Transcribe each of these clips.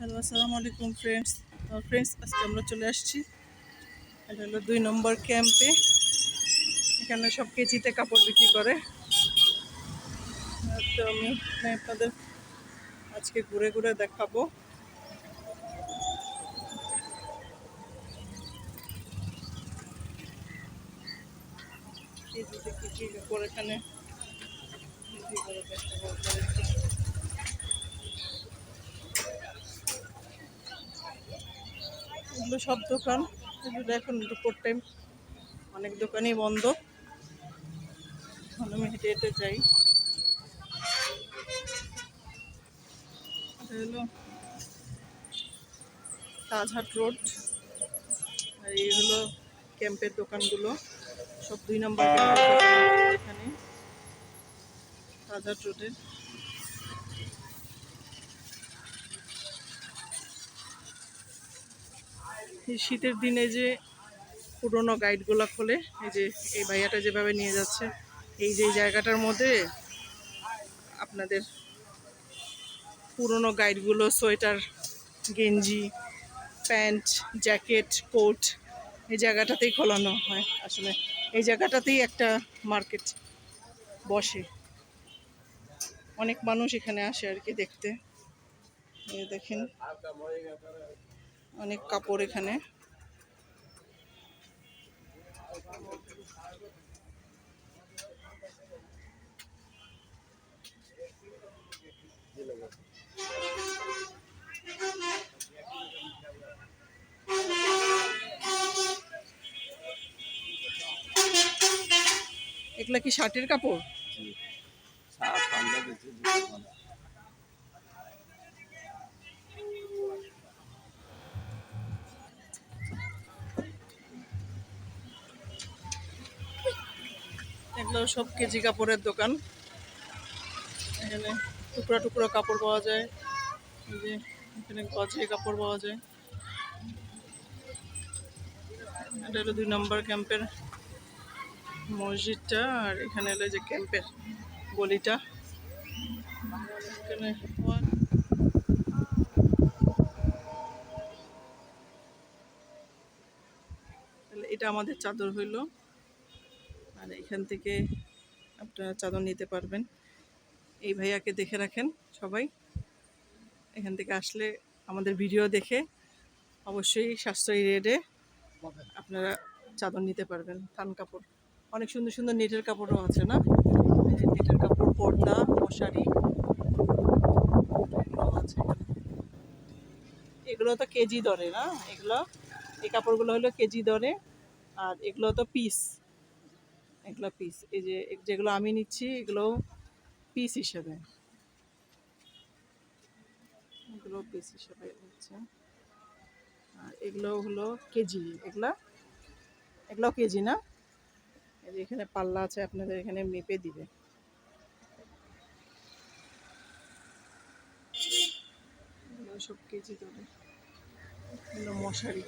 Hello, আসসালামু আলাইকুম friends friends আজকে আমরা চলে আসছি। এটা হলো দুই নম্বর ক্যাম্পে এখানে সব কেজিতে কাপড় বিক্রি করে। তো আমি আপনাদের আজকে ঘুরে ঘুরে দেখাবো। কেজিতে কী কী কাপড় এখানে বিক্রি করে দেখাবো এগুলো সব দোকান। এগুলো এখন দুপুর টাইম অনেক দোকানই বন্ধ। এখন আমি হেঁটে হেঁটে যাই। হলো তাজহাট রোড। আর এই হলো ক্যাম্পের দোকানগুলো। সব দুই নম্বর এখানে। তাজহাট রোডের। শীতের দিনে যে পুরোনো গাইডগুলো খোলে, এই যে এই ভাইয়াটা যেভাবে নিয়ে যাচ্ছে, এই যে জায়গাটার মধ্যে আপনাদের পুরোনো গাইডগুলো সোয়েটার, গেঞ্জি, প্যান্ট, জ্যাকেট, কোট, এই জায়গাটাতেই খোলানো হয়। আসলে এই জায়গাটাতেই একটা মার্কেট বসে। অনেক মানুষ এখানে আসে আর কি দেখতে। দেখেন। অনেক কাপড় এখানে। এগুলা কি শার্টের কাপড়? এগুলো সব কেজি কাপড়ের দোকান। এখানে টুকরা টুকরা কাপড় পাওয়া যায়। এই যে এখানে গজে কাপড় পাওয়া যায়। এটা হলো দুই নম্বর ক্যাম্পের মসজিদটা, আর এখানে হলো যে ক্যাম্পের গলিটা। এখানে এটা আমাদের চাদর হইল। আর এখান থেকে আপনারা চাদর নিতে পারবেন। এই ভাইয়াকে দেখে রাখেন সবাই। এখান থেকে আসলে আমাদের ভিডিও দেখে অবশ্যই সাশ্রয়ী রেটে আপনারা চাদর নিতে পারবেন, থান কাপড়। অনেক সুন্দর সুন্দর নেটের কাপড়ও আছে না? নেটের কাপড়, পর্দা, মশারি আছে। এগুলো তো কেজি দরে না? এগুলো, এই কাপড়গুলো হলো কেজি দরে আর এগুলো তো পিস এগুলো পিস এই যে যেগুলো আমি নিচ্ছি, এগুলো পিস হিসেবে। এগুলো পিস হিসেবে নিচ্ছে আর এগুলো হলো কেজি, এগুলা? এগুলো কেজি না? এই যে, এখানে পাল্লা আছে, আপনাদের এখানে মেপে দিবে। সব কেজি ধরে। মশারি।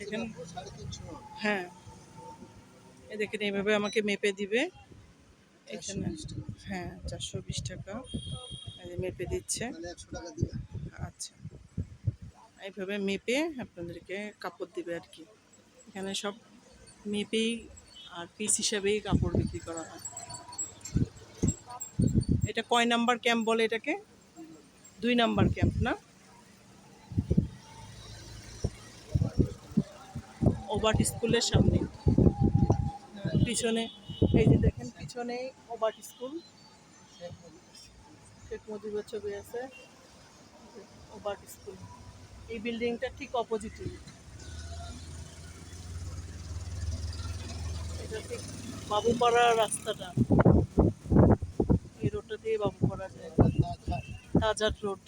দেখেন। হ্যাঁ। এই দেখেন, এইভাবে আমাকে মেপে দিবে। এখানে হ্যাঁ চারশো বিশ টাকা। মেপে দিচ্ছে। আচ্ছা। এইভাবে মেপে আপনাদেরকে কাপড় দিবে আর কি। এখানে সব মেপেই আর পিস হিসাবেই কাপড় বিক্রি করা হয়। এটা কয় নাম্বার ক্যাম্প বলে এটাকে? দুই নাম্বার ক্যাম্প না? ওবাট স্কুলের সামনে। পিছনে, এই যে দেখেন, পিছনে ওবাট স্কুল শেখ মুজিবের ছবি আছে। ওবাট স্কুল এই বিল্ডিংটা ঠিক অপোজিটে এটা ঠিক বাবুপাড়া রাস্তাটা। এই রোডটা দিয়ে বাবুপাড়া যায়। তাজার রোড